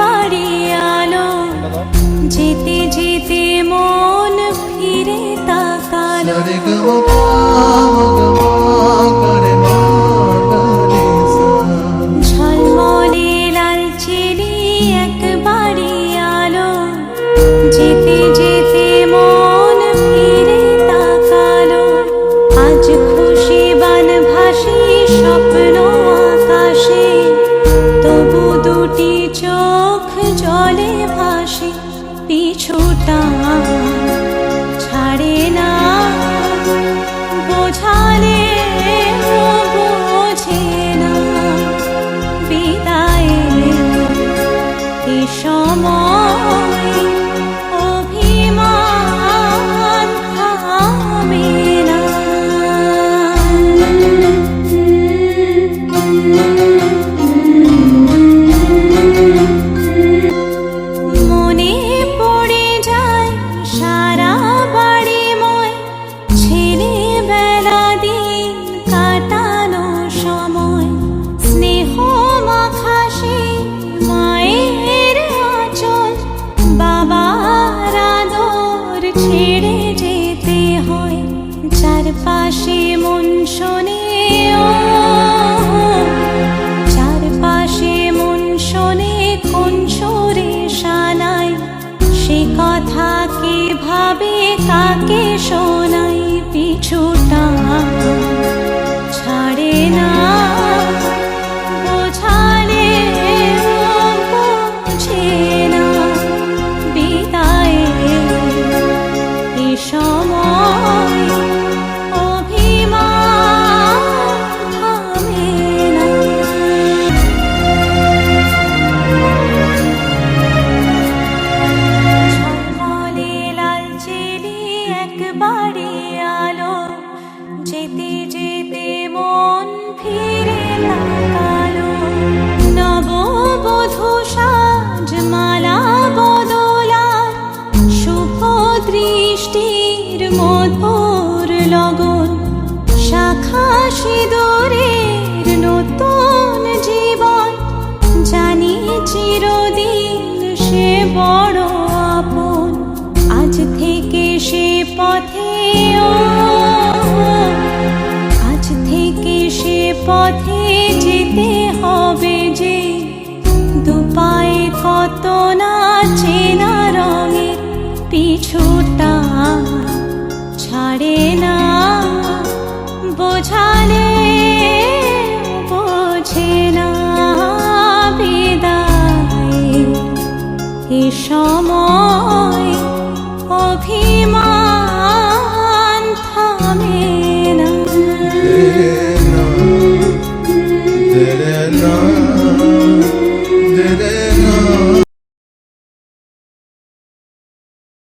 বাড়ি আলো যেতে যেতে মন ফিরে তাকালো। পিছুটা ছাড়ে না। বোঝালে বোঝে না। বিদায়ের এ সময়। চারপাশে মন শোনে চারপাশে মন শানাই? সে কথা কে কাকে শোনাই? পিছুটা মধুর লগন, শাখা সিঁদুরের নতুন জীবন, জানি চিরদিন সে বড় আপন, আজ থেকে সে পথে আজ থেকে সে পথে যেতে হবে যে, দুপায়ে কত বোঝালে বোঝে না বিদায়। এ সময় অভিমান থামে না। না।